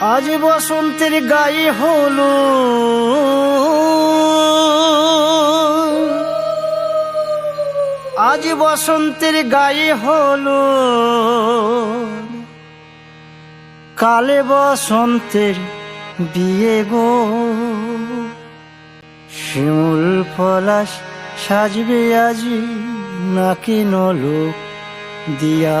আজ বসন্তের গায়ে হলো আজ বসন্তের গায়ে হলো কালে বসন্তের বিয়ে গো। শিমুল পলাশ সাজবে আজি নাকি নলো দিয়া।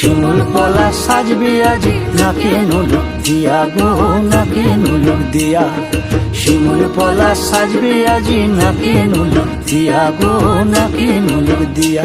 শিমুল কলা সাজবে আজ। নাকে নুলুক দিয়া গো, নাকে নুলুক দিয়া। শিমুল পলা সাজবে আজ। নাকে নুলুক দিয়া গো, নাকে নুলুক দিয়া।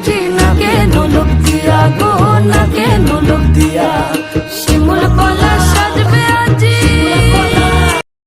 de